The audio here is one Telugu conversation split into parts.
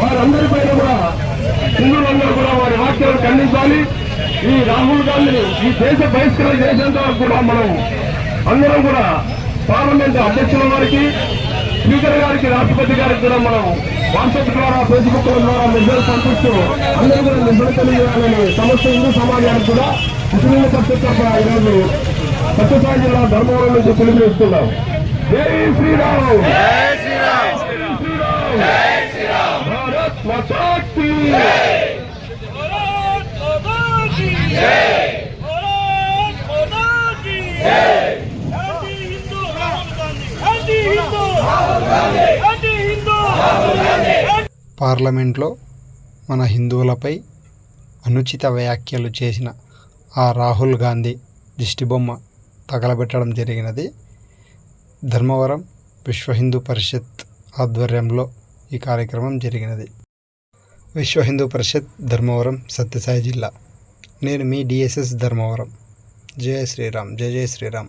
వారందరిపైన కూడా హిందువులందరూ కూడా వారి వ్యాఖ్యలను ఖండించాలి. ఈ రాహుల్ గాంధీని ఈ దేశ బహిష్కరణ చేసేంత వరకు కూడా మనం అందరం కూడా పార్లమెంట్ అధ్యక్షుల వారికి స్పీకర్ గారికి రాష్ట్రపతి గారికి కూడా మనం వాట్సాప్ ద్వారా ఫేస్బుక్ ద్వారా మెసేజ్ పంపిస్తూ అందరూ కూడా నిజం తెలియజేయాలని సమస్త హిందూ సమాజానికి కూడా ముస్లింల పరిషత్ తరఫున ఈరోజు సత్యసాయి జిల్లా ధర్మవరం నుంచి పిలుపునిస్తున్నాం. జై శ్రీరామ్! పార్లమెంట్లో మన హిందువులపై అనుచిత వ్యాఖ్యలు చేసిన ఆ రాహుల్ గాంధీ దిష్టిబొమ్మ తగలబెట్టడం జరిగినది. ధర్మవరం విశ్వ హిందూ పరిషత్ ఆధ్వర్యంలో ఈ కార్యక్రమం జరిగినది. విశ్వ హిందూ పరిషత్ ధర్మవరం సత్యసాయి జిల్లా. నేను మీ డిఎస్ఎస్ ధర్మవరం. జయ శ్రీరామ్ జయ జయ శ్రీరామ్.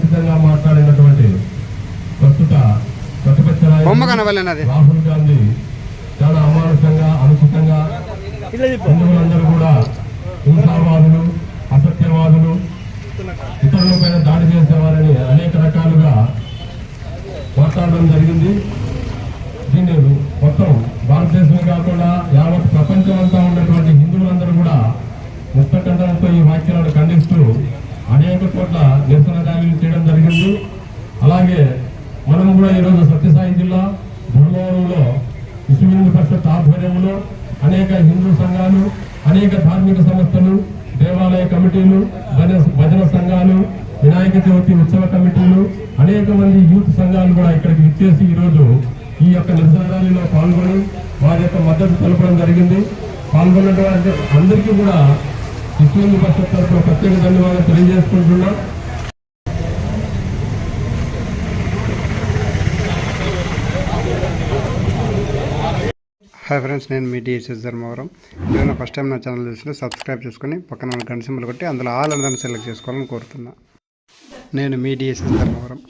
అనుచితంగా మాట్లాడినటువంటి ప్రస్తుత ప్రతిపక్ష రాహుల్ గాంధీ చాలా అమానుషంగా అనుచితంగా హిందువులందరూ కూడా హింసావాదులు అసత్యవాదులు ఇతరుల పైన దాడి చేసేవారని అనేక రకాలుగా మాట్లాడడం జరిగింది. దీన్ని మొత్తం భారతదేశమే కాకుండా యావత్ ప్రపంచం అంతా ఉన్నటువంటి హిందువులందరూ కూడా ముక్తకంఠంతో ఈ వ్యాఖ్యలను ఖండిస్తూ అనేక చోట్ల నిరసన ర్యాలీలు చేయడం జరిగింది. అలాగే మనం కూడా ఈరోజు సత్యసాయి జిల్లా ధర్మవరంలో విశ్వ పరిషత్ ఆధ్వర్యంలో అనేక హిందూ సంఘాలు అనేక ధార్మిక సంస్థలు దేవాలయ కమిటీలు భజన భజన సంఘాలు వినాయక చవితి ఉత్సవ కమిటీలు అనేక మంది యూత్ సంఘాలు కూడా ఇక్కడికి విచ్చేసి ఈరోజు ఈ యొక్క నిరసన ర్యాలీలో పాల్గొని వారి యొక్క మద్దతు తెలపడం జరిగింది. పాల్గొన్నటువంటి అందరికీ కూడా విశ్వ హిందూ పరిషత్ తరఫున ప్రత్యేక ధన్యవాదాలు తెలియజేసుకుంటున్నాం. హాయ్ ఫ్రెండ్స్ నేను మీ డిఎస్ఎస్ ధర్మవరం. ఏదైనా ఫస్ట్ టైం నా ఛానల్ చూస్తే సబ్స్క్రైబ్ చేసుకుని పక్కన గంట సింబల్ కొట్టి అందులో ఆల్ అందరిని సెలెక్ట్ చేసుకోవాలని కోరుతున్నా. నేను మీ డిఎస్ఎస్ ధర్మవరం.